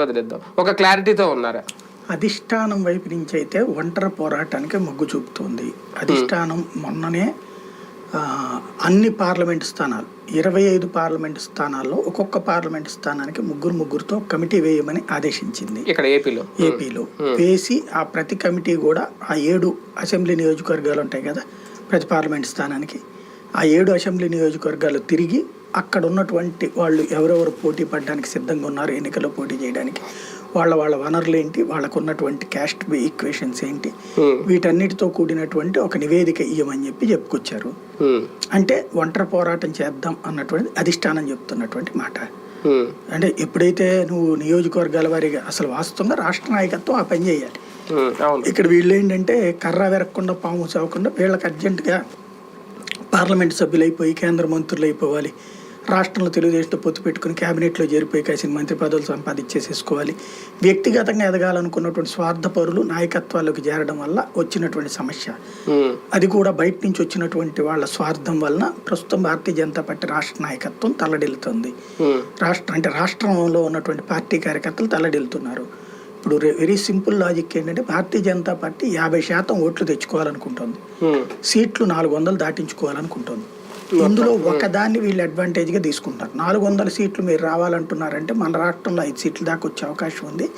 వదిలేద్దాం. ఒక క్లారిటీతో ఉన్నారా? అధిష్టానం వైపు నుంచి అయితే ఒంటరి పోరాటానికి మొగ్గు చూపుతోంది. అధిష్టానం మొన్ననే అన్ని పార్లమెంట్ స్థానాలు ఇరవై ఐదు పార్లమెంట్ స్థానాల్లో ఒక్కొక్క పార్లమెంట్ స్థానానికి ముగ్గురు ముగ్గురుతో కమిటీ వేయమని ఆదేశించింది. ఇక్కడ ఏపీలో. ఏపీలో. వేసి ఆ ప్రతి కమిటీ కూడా ఆ ఏడు అసెంబ్లీ నియోజకవర్గాలు ఉంటాయి కదా ప్రతి పార్లమెంట్ స్థానానికి ఆ ఏడు అసెంబ్లీ నియోజకవర్గాలు తిరిగి అక్కడ ఉన్నటువంటి వాళ్ళు ఎవరెవరు పోటీ పడడానికి సిద్ధంగా ఉన్నారు ఎన్నికల్లో పోటీ చేయడానికి వాళ్ళ వాళ్ళ వనరులు ఏంటి వాళ్ళకు ఉన్నటువంటి క్యాస్ట్ ఈక్వేషన్స్ ఏంటి Hmm. వీటన్నిటితో కూడినటువంటి ఒక నివేదిక ఇవ్వమని చెప్పి చెప్పుకొచ్చారు. ఉమ్, అంటే ఒంటరి పోరాటం చేద్దాం అన్నటువంటి అధిష్టానం చెప్తున్నటువంటి మాట. ఉమ్, అంటే ఎప్పుడైతే నువ్వు నియోజకవర్గాల వారీగా అసలు వాస్తవంగా రాష్ట్ర నాయకత్వం ఆ పని చేయాలి. ఇక్కడ వీళ్ళు ఏంటంటే కర్ర వెరగకుండా పాము చావకుండా వీళ్ళకి అర్జెంటుగా పార్లమెంట్ సభ్యులు అయిపోయి కేంద్ర మంత్రులు అయిపోవాలి రాష్ట్రంలో తెలుగుదేశంతో పొత్తు పెట్టుకుని క్యాబినెట్లో చేరిపోయి కాసిన మంత్రి పదవులు సంపాదించేసేసుకోవాలి. వ్యక్తిగతంగా ఎదగాలనుకున్నటువంటి స్వార్థపరులు నాయకత్వాల్లోకి చేరడం వల్ల వచ్చినటువంటి సమస్య. అది కూడా బయట నుంచి వచ్చినటువంటి వాళ్ళ స్వార్థం వలన ప్రస్తుతం భారతీయ జనతా పార్టీ రాష్ట్ర నాయకత్వం తల్లడిల్లుతుంది రాష్ట్ర అంటే రాష్ట్రంలో ఉన్నటువంటి పార్టీ కార్యకర్తలు తల్లడిల్లుతున్నారు ఇప్పుడు వెరీ సింపుల్ లాజిక్ ఏంటంటే భారతీయ జనతా పార్టీ యాభై శాతం ఓట్లు తెచ్చుకోవాలనుకుంటుంది. సీట్లు నాలుగు వందలు దాటించుకోవాలనుకుంటుంది. ఇందులో ఒకదాన్ని వీళ్ళు అడ్వాంటేజ్గా తీసుకుంటారు. నాలుగు వందల సీట్లు మీరు రావాలంటున్నారంటే మన రాష్ట్రంలో ఐదు సీట్లు దాకా వచ్చే అవకాశం ఉంది.